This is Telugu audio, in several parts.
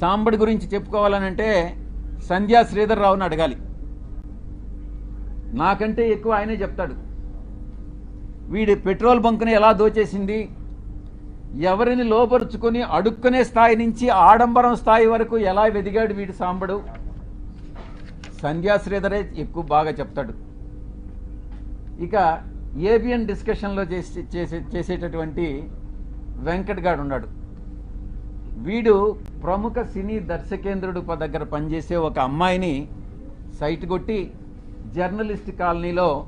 సాంబడి గురించి చెప్పుకోవాలనంటే సంధ్యా శ్రీధర్ రావుని అడగాలి. నాకంటే ఎక్కువ ఆయనే చెప్తాడు. వీడి పెట్రోల్ బంక్ని ఎలా దోచేసింది? ఎవరిని లోపరుచుకొని అడుక్కునే స్థాయి నుంచి ఆడంబరం స్థాయి వరకు ఎలా వెదిగాడు వీడి సాంబడు? సంధ్యా శ్రీధరే ఎక్కువ బాగా చెప్తాడు. ఇక ఏబిఎన్ డిస్కషన్లో చేసి చేసే చేసేటటువంటి వెంకట్ గాడు ఉన్నాడు వీడు ప్రముఖ సినీ దర్శకేంద్రుడు దగ్గర పనిచేసే ఒక అమ్మాయిని సైట్ కొట్టి జర్నలిస్ట్ కాలనీలో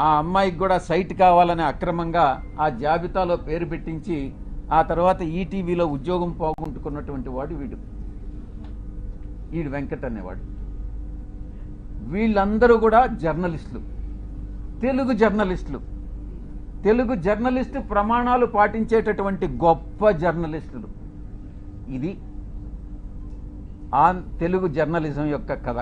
ఆ అమ్మాయికి కూడా సైట్ కావాలని అక్రమంగా ఆ జాబితాలో పేరు పెట్టించి ఆ తర్వాత ఈటీవీలో ఉద్యోగం పోగొట్టుకున్నటువంటి వాడు వీడు. వీడు వెంకట్ అనేవాడు. వీళ్ళందరూ కూడా జర్నలిస్టులు. తెలుగు జర్నలిస్టులు. తెలుగు జర్నలిస్టు ప్రమాణాలు పాటించేటటువంటి గొప్ప జర్నలిస్టులు. ఇది ఆన్ తెలుగు జర్నలిజం యొక్క కథ.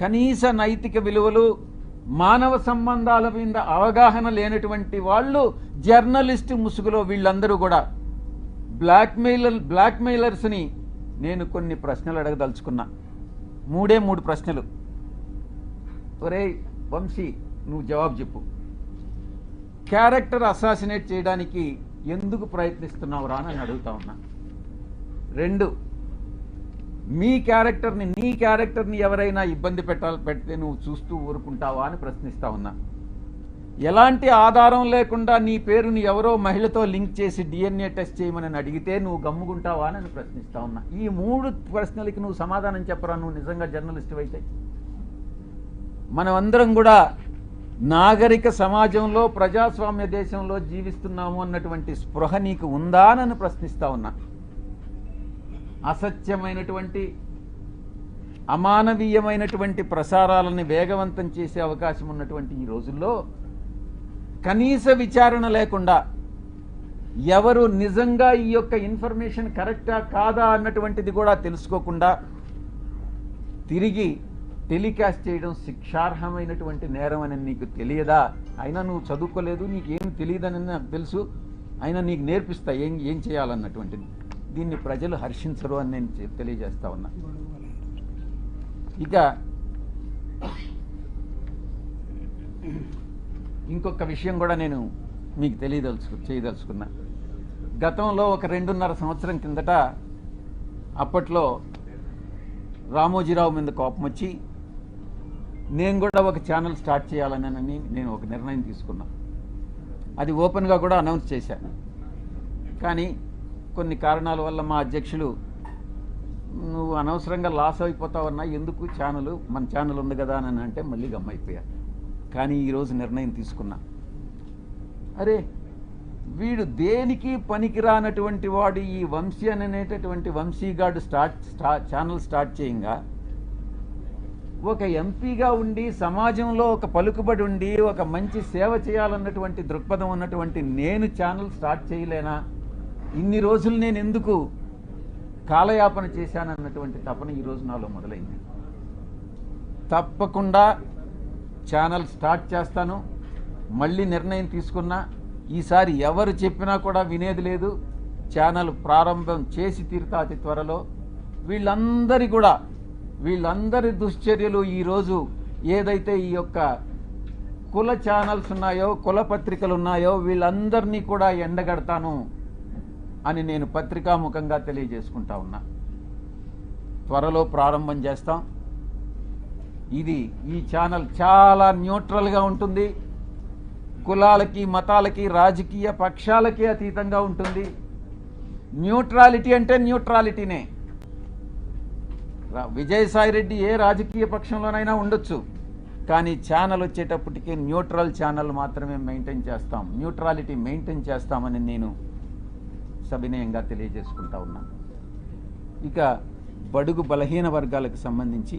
కనీస నైతిక విలువలు మానవ సంబంధాల మీద అవగాహన లేనటువంటి వాళ్ళు జర్నలిస్ట్ ముసుగులో వీళ్ళందరూ కూడా బ్లాక్మెయిలర్ బ్లాక్మెయిలర్స్ని నేను కొన్ని ప్రశ్నలు అడగదలుచుకున్నా. మూడే మూడు ప్రశ్నలు. ఒరే వంశీ నువ్వు జవాబు చెప్పు. క్యారెక్టర్ అసాసినేట్ చేయడానికి ఎందుకు ప్రయత్నిస్తున్నావు రా అని అడుగుతా ఉన్నా. రెండు మీ క్యారెక్టర్ని నీ క్యారెక్టర్ని ఎవరైనా ఇబ్బంది పెట్టాలి పెడితే నువ్వు చూస్తూ ఊరుకుంటావా అని ప్రశ్నిస్తా ఉన్నా. ఎలాంటి ఆధారం లేకుండా నీ పేరుని ఎవరో మహిళతో లింక్ చేసి డిఎన్ఏ టెస్ట్ చేయమని అడిగితే నువ్వు గమ్ముకుంటావా అని ప్రశ్నిస్తా ఉన్నా. ఈ మూడు ప్రశ్నలకి నువ్వు సమాధానం చెప్పరా? నువ్వు నిజంగా జర్నలిస్ట్ అయితే. మనమందరం కూడా నాగరిక సమాజంలో ప్రజాస్వామ్య దేశంలో జీవిస్తున్నాము అన్నటువంటి స్పృహ నీకు ఉందా అని ప్రశ్నిస్తా ఉన్నా. అసత్యమైనటువంటి అమానవీయమైనటువంటి ప్రసారాలని వేగవంతం చేసే అవకాశం ఉన్నటువంటి ఈ రోజుల్లో కనీస విచారణ లేకుండా ఎవరు నిజంగా ఈ యొక్క ఇన్ఫర్మేషన్ కరెక్టా కాదా అన్నటువంటిది కూడా తెలుసుకోకుండా తిరిగి టెలికాస్ట్ చేయడం శిక్షార్హమైనటువంటి నేరం అని నీకు తెలియదా? అయినా నువ్వు చదువుకోలేదు నీకేం తెలియదని నాకు తెలుసు. అయినా నీకు నేర్పిస్తా ఏం ఏం చేయాలన్నటువంటిది. దీన్ని ప్రజలు హర్షించరు అని నేను తెలియజేస్తా ఉన్నా. ఇక ఇంకొక విషయం కూడా నేను మీకు తెలియదలుచు చేయదలుచుకున్నా. గతంలో ఒక రెండున్నర సంవత్సరం కిందట అప్పట్లో రామోజీరావు మీద కోపం వచ్చి నేను కూడా ఒక ఛానల్ స్టార్ట్ చేయాలని నేను ఒక నిర్ణయం తీసుకున్నా. అది ఓపెన్గా కూడా అనౌన్స్ చేశాను కానీ కొన్ని కారణాల వల్ల మా అధ్యక్షులు నువ్వు అనవసరంగా లాస్ అయిపోతావన్నా ఎందుకు ఛానల్ మన ఛానల్ ఉంది కదా అని అంటే మళ్ళీ గమ్మైపోయా. కానీ ఈరోజు నిర్ణయం తీసుకున్నా. అరే వీడు దేనికి పనికిరానటువంటి వాడు ఈ వంశీ అని అనేటటువంటి వంశీగాడు స్టార్ట్ స్టా ఛానల్ స్టార్ట్ చేయంగా? ఒక ఎంపీగా ఉండి సమాజంలో ఒక పలుకుబడి ఉండి ఒక మంచి సేవ చేయాలన్నటువంటి దృక్పథం ఉన్నటువంటి నేను ఛానల్ స్టార్ట్ చేయలేనా? ఇన్ని రోజులు నేను ఎందుకు కాలయాపన చేశానన్నటువంటి తపన ఈరోజు నాలో మొదలైంది. తప్పకుండా ఛానల్ స్టార్ట్ చేస్తాను. మళ్ళీ నిర్ణయం తీసుకున్నా ఈసారి ఎవరు చెప్పినా కూడా వినేది లేదు. ఛానల్ ప్రారంభం చేసి తీరుతా అతి త్వరలో. వీళ్ళందరి కూడా వీళ్ళందరి దుశ్చర్యలు ఈరోజు ఏదైతే ఈ యొక్క కుల ఛానల్స్ ఉన్నాయో కుల పత్రికలు ఉన్నాయో వీళ్ళందరినీ కూడా ఎండగడతాను. అని నేను పత్రికాముఖంగా తెలియజేసుకుంటా ఉన్నా. త్వరలో ప్రారంభం చేస్తాం. ఇది ఈ ఛానల్ చాలా న్యూట్రల్గా ఉంటుంది. కులాలకి మతాలకి రాజకీయ పక్షాలకి అతీతంగా ఉంటుంది. న్యూట్రాలిటీ అంటే న్యూట్రాలిటీనే. విజయసాయిరెడ్డి విజయసాయి రెడ్డి ఏ రాజకీయ పక్షంలోనైనా ఉండొచ్చు. కానీ ఛానల్ వచ్చేటప్పటికి న్యూట్రల్ ఛానల్ మాత్రమే మెయింటైన్ చేస్తాం. న్యూట్రాలిటీ మెయింటైన్ చేస్తామని నేను సవినయంగా తెలియజేసుకుంటా ఉన్నాను. ఇక బడుగు బలహీన వర్గాలకు సంబంధించి